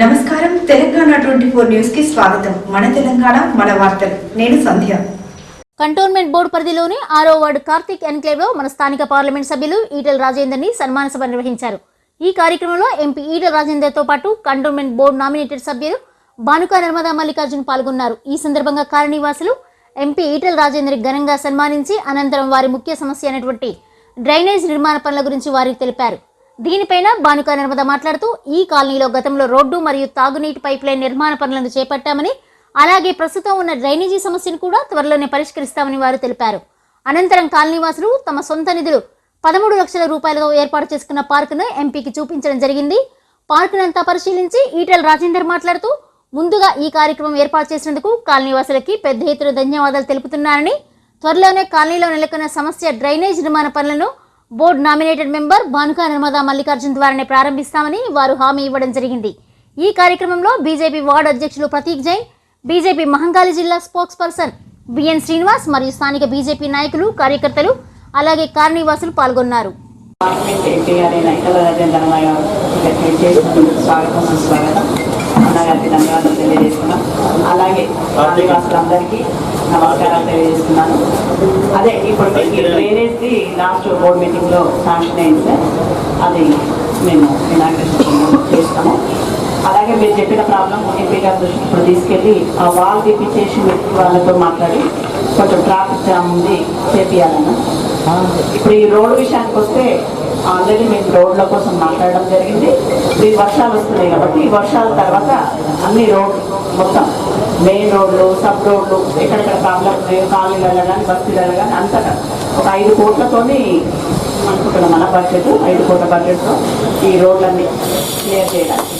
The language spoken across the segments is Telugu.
నమస్కారం. తెలంగాణ ట్వంటీ ఫోర్ న్యూస్కి స్వాగతం. మన తెలంగాణ మన వార్తలు. నేను సంధ్య. కంటోన్మెంట్ బోర్డు పరిధిలోని ఆరో వార్డు కార్తిక్ ఎన్క్లేవ్లో మన స్థానిక పార్లమెంట్ సభ్యులు ఈటెల రాజేందర్ని సన్మాన సభ నిర్వహించారు. ఈ కార్యక్రమంలో ఎంపీ ఈటెల రాజేందర్తో పాటు కంటోన్మెంట్ బోర్డు నామినేటెడ్ సభ్యులు భానుక నర్మదా మల్లికార్జున్ పాల్గొన్నారు. ఈ సందర్భంగా కాలనీవాసులు ఎంపీ ఈటెల రాజేందర్ ఘనంగా సన్మానించి అనంతరం వారి ముఖ్య సమస్య అయినటువంటి డ్రైనేజ్ నిర్మాణ పనుల గురించి వారికి తెలిపారు. దీనిపైన బానుక నర్మద మాట్లాడుతూ ఈ కాలనీలో గతంలో రోడ్డు మరియు తాగునీటి పైప్ లైన్ నిర్మాణ పనులను చేపట్టామని అలాగే ప్రస్తుతం ఉన్న డ్రైనేజీ సమస్యను కూడా త్వరలోనే పరిష్కరిస్తామని వారు తెలిపారు. అనంతరం కాలనీవాసులు తమ సొంత నిధులు పదమూడు లక్షల రూపాయలతో ఏర్పాటు చేసుకున్న పార్కును ఎంపీకి చూపించడం జరిగింది. పార్కునంతా పరిశీలించి ఈటల రాజేందర్ మాట్లాడుతూ ముందుగా ఈ కార్యక్రమం ఏర్పాటు చేసినందుకు కాలనీవాసులకి పెద్ద ఎత్తున ధన్యవాదాలు తెలుపుతున్నారని త్వరలోనే కాలనీలో నెలకొన్న సమస్య డ్రైనేజ్ నిర్మాణ పనులను board nominated member Bhanuka Narmada Mallikarjun ద్వారానే ప్రారంభిస్తామని వారు హామీ ఇవ్వడం జరిగింది. ఈ కార్యక్రమంలో బీజేపీ వార్డు అధ్యక్షులు ప్రతీక్ జైన్ బీజేపీ మహంకాళి జిల్లా స్పోక్స్ పర్సన్ బిఎన్ శ్రీనివాస్ మరియు స్థానిక బీజేపీ నాయకులు కార్యకర్తలు అలాగే కాలనీవాసులు పాల్గొన్నారు. అలాగే నమస్కారాలు తెలియజేస్తున్నాను. అదే ఇప్పుడు మీకు డ్రైనేజ్ది లాస్ట్ బోర్డు మీటింగ్లో శాంక్షన్ అయింది. సార్ అది మేము ఇనాగ్రేషన్ చేస్తాము. అలాగే మీరు చెప్పిన ప్రాబ్లం ఎంపీ గారి దృష్టికి ఇప్పుడు తీసుకెళ్ళి ఆ వాల్ తీపిచ్చేసి వాళ్ళతో మాట్లాడి కొంచెం ట్రాఫిక్ జామ్ ఉంది చేపియాలన్నా. ఇప్పుడు ఈ రోడ్డు విషయానికి వస్తే ఆల్రెడీ మేము రోడ్ల కోసం మాట్లాడడం జరిగింది. ఈ వర్షాలు వస్తున్నాయి కాబట్టి ఈ వర్షాల తర్వాత అన్ని రోడ్ మొత్తం మెయిన్ రోడ్లు సబ్ రోడ్లు ఎక్కడెక్కడ ప్రాబ్లం ఉన్నాయో కాలనీలలో కానీ బస్తీలలో కానీ అంతటా ఒక ఐదు కోట్లతోని అనుకుంటున్నాం మన బడ్జెట్ ఐదు కోట్ల బడ్జెట్తో ఈ రోడ్లన్నీ క్లియర్ చేయడానికి.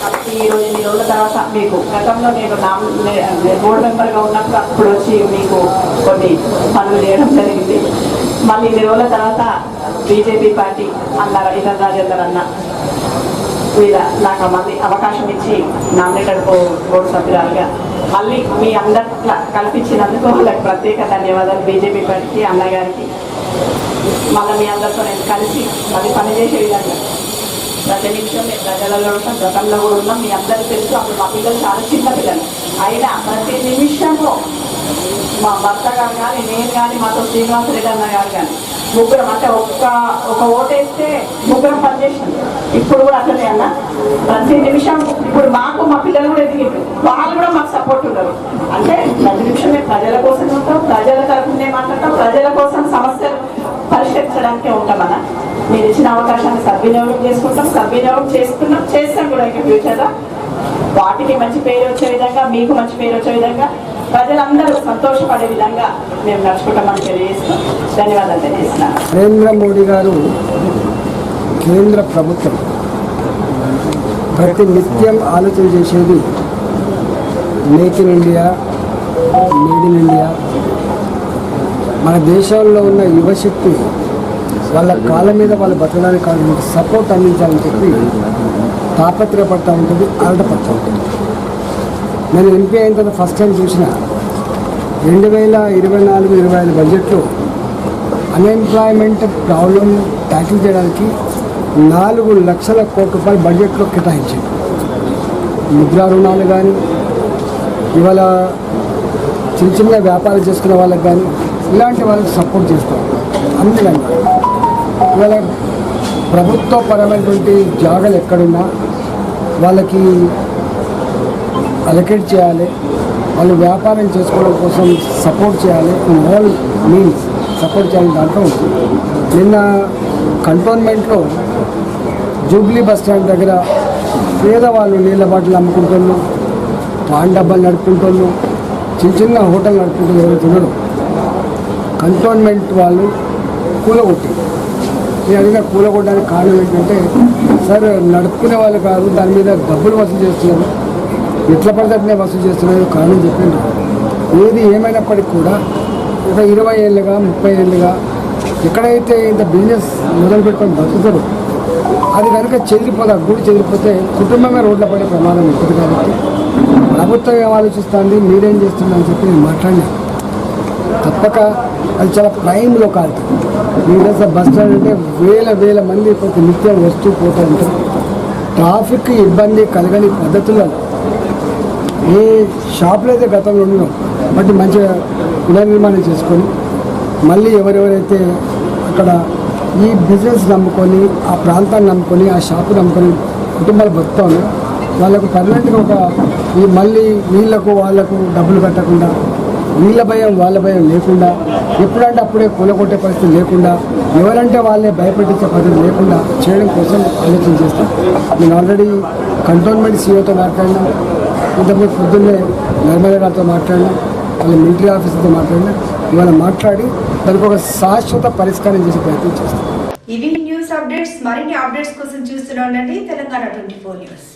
కాబట్టి ఈ రోజు ఎన్ని రోజుల తర్వాత మీకు గతంలో నేను నామ- బోర్డు మెంబర్గా ఉన్నప్పుడు అప్పుడు వచ్చి మీకు కొన్ని పనులు చేయడం జరిగింది. మళ్ళీ ఇన్ని రోజుల తర్వాత బీజేపీ పార్టీ అన్నారు ఇతర రాజేందర్ అన్న మీరు నాకు మళ్ళీ అవకాశం ఇచ్చి నామినేటెడ్ బోర్డు సభ్యురాలుగా మళ్ళీ మీ అందట్లా కల్పించినందుకు వాళ్ళకి ప్రత్యేక ధన్యవాదాలు. బీజేపీ పార్టీకి అన్నగారికి. మళ్ళీ మీ అందరితో నేను కలిసి మళ్ళీ పనిచేసే విధంగా ప్రతి నిమిషం మేము ప్రజలలో ఉంటాం గతంలో కూడా ఉన్నాం. మీ అందరికీ తెలుసు అప్పుడు మా పిల్లలు చాలా చిన్న పిల్లలు. అయినా ప్రతి నిమిషంలో మా భర్త గారు కానీ నేను కానీ మాతో శ్రీనివాస రెడ్డి అన్న గారు కానీ ముగ్గురం అంటే ఒక్క ఒక ఓటేస్తే ముగ్గురం పనిచేసాం ఇప్పుడు కూడా అట్లనే అన్న. ప్రతి నిమిషం ఇప్పుడు మాకు మా పిల్లలు కూడా ఎదిగిండ్రు వాళ్ళు కూడా మాకు సపోర్ట్ ఉండరు అంటే ప్రతి నిమిషం మేము ప్రజల కోసం ఉంటాం ప్రజల తరఫునే మాట్లాడతాం ప్రజల కోసం సమస్యలు పరిష్కరించడానికే అన్న. మీరు ఇచ్చిన అవకాశాన్ని సద్వినియోగం చేసుకుంటాం సద్వినియోగం చేసుకున్నాం చేస్తాం కూడా ఇంకా ఫ్యూచర్లో వాటికి మంచి పేరు వచ్చే విధంగా మీకు మంచి పేరు వచ్చే విధంగా. ప్రజలందరూ సంతోషపడే విధంగా మేము నడుచుకుంటామని తెలియజేస్తూ ధన్యవాదాలు తెలియజేస్తున్నాను. నరేంద్ర మోడీ గారు కేంద్ర ప్రభుత్వం. ప్రతి నిత్యం ఆలోచన చేసేది make in India made in India. మన దేశంలో ఉన్న యువశక్తి వాళ్ళ కాళ్ళ మీద వాళ్ళు బతకడానికి కావాల్సిన సపోర్ట్ అందించాలని చెప్పి తాపత్రయపడతా ఉంటుంది ఆడపడతా ఉంటుంది. నేను ఎంపీ అయిన తర్వాత ఫస్ట్ టైం చూసిన. రెండు వేల ఇరవై నాలుగు ఇరవై ఐదు బడ్జెట్లో అన్ఎంప్లాయ్మెంట్ ప్రాబ్లం ట్యాకిల్ చేయడానికి నాలుగు లక్షల కోట్ల రూపాయలు బడ్జెట్లో కేటాయించింది ముద్రా రుణాలు కానీ ఇవాళ చిన్న చిన్న వ్యాపారం చేసుకునే వాళ్ళకి కానీ ఇలాంటి వాళ్ళకి సపోర్ట్ చేస్తాం అందుకని ఇవాళ ప్రభుత్వ పరమైనటువంటి జాగాలు ఎక్కడున్నా వాళ్ళకి అలకేట్ చేయాలి. వాళ్ళు వ్యాపారం చేసుకోవడం కోసం సపోర్ట్ చేయాలి. ఇన్ ఆల్ మీన్స్ సపోర్ట్ చేయాలని దాంట్లో ఉంటుంది నిన్న కంటోన్మెంట్లో జూబ్లీ బస్ స్టాండ్ దగ్గర పేదవాళ్ళు నీళ్ళ బాటిల్ అమ్ముకుంటున్నారు పాన్ డబ్బాలు నడుపుకుంటున్నారు చిన్న చిన్న హోటల్ నడుపుకుంటున్నారు తినడం కంటోన్మెంట్ వాళ్ళు కూలగొట్టి. నేను అడిగిన కూలగొట్టడానికి కారణం ఏంటంటే సార్ నడుపుకునే వాళ్ళు కాదు దాని మీద డబ్బులు వసూలు చేస్తున్నారు. ఎట్ల పడితే వసూలు చేస్తున్నారు కానీ చెప్పిండ్రు ఏది ఏమైనప్పటికీ కూడా ఒక ఇరవై ఏళ్ళుగా ముప్పై ఏళ్ళుగా ఎక్కడైతే ఇంత బిజినెస్ మొదలు పెట్టుకొని బతుకుతారో అది కనుక చెదిరిపోదా గుడి చెదిరిపోతే కుటుంబమే రోడ్ల పడే ప్రమాదం ఉంటుంది కాబట్టి ప్రభుత్వం ఏం ఆలోచిస్తుంది మీరేం చేస్తుందని చెప్పి నేను మాట్లాడినా. తప్పక అది చాలా ప్రైమ్ లొకాలిటీ మీరు బస్ స్టాండ్ అంటే వేల వేల మంది ప్రతి నిత్యం వస్తూ పోతూ ఉంటారు. ట్రాఫిక్ ఇబ్బంది కలగని పద్ధతుల్లో ఏ షాపులు అయితే గతంలో ఉండడం బట్టి మంచిగా పునర్నిర్మాణం చేసుకొని మళ్ళీ ఎవరెవరైతే అక్కడ ఈ బిజినెస్ నమ్ముకొని ఆ ప్రాంతాన్ని నమ్ముకొని ఆ షాపు నమ్ముకొని కుటుంబాలు బతుకుతా వాళ్ళకు పర్మనెంట్గా ఒక ఈ మళ్ళీ వీళ్ళకు వాళ్ళకు డబ్బులు కట్టకుండా వీళ్ళ భయం వాళ్ళ భయం లేకుండా ఎప్పుడంటే అప్పుడే కూలగొట్టే పరిస్థితి లేకుండా ఎవరంటే వాళ్ళే భయపెట్టించే పద్ధతి లేకుండా చేయడం కోసం ఆలోచన చేస్తాం. నేను ఆల్రెడీ కంటోన్మెంట్ సీఓతో మాట్లాడినా ఇంతకుముందు పొద్దున్నే నర్మల గారితో మాట్లాడినా వాళ్ళ మిలిటరీ ఆఫీసర్తో మాట్లాడినా ఇవాళ మాట్లాడి దానికి ఒక శాశ్వత పరిష్కారం చేసే ప్రయత్నం చేస్తాం. ఇవి న్యూస్ అప్డేట్స్ మరిన్ని అప్డేట్స్ కోసం చూస్తూనే ఉండండి. Telangana twenty four news.